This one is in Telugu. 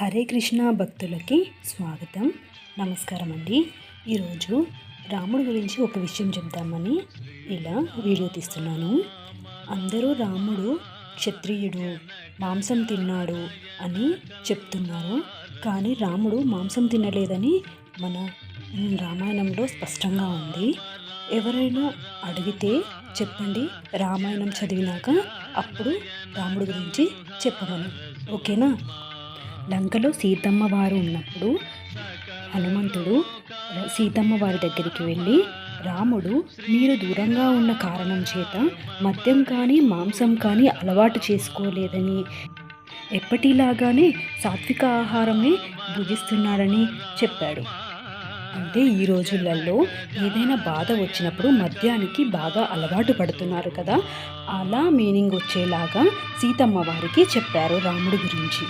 హరే కృష్ణ భక్తులకి స్వాగతం. నమస్కారం అండి ఈరోజు రాముడు గురించి ఒక విషయం చెప్దామని ఇలా వీడియో తీస్తున్నాను. అందరూ రాముడు క్షత్రియుడు మాంసం తిన్నాడు అని చెప్తున్నారు. కానీ రాముడు మాంసం తినలేదని మన రామాయణంలో స్పష్టంగా ఉంది. ఎవరైనా అడిగితే చెప్పండి. రామాయణం చదివినాక అప్పుడు రాముడి గురించి చెప్పమని. ఓకేనా? లంకలో సీతమ్మ వారు ఉన్నప్పుడు హనుమంతుడు సీతమ్మ వారి దగ్గరికి వెళ్ళి రాముడు మీరు దూరంగా ఉన్న కారణం చేత మద్యం కానీ మాంసం కానీ అలవాటు చేసుకోలేదని ఎప్పటిలాగానే సాత్విక ఆహారమే భుజిస్తున్నాడని చెప్పాడు. అంటే ఈ రోజులలో ఏదైనా బాధ వచ్చినప్పుడు మద్యానికి బాగా అలవాటు పడుతున్నారు కదా అలా మీనింగ్ వచ్చేలాగా సీతమ్మ వారికి చెప్పారు రాముడి గురించి.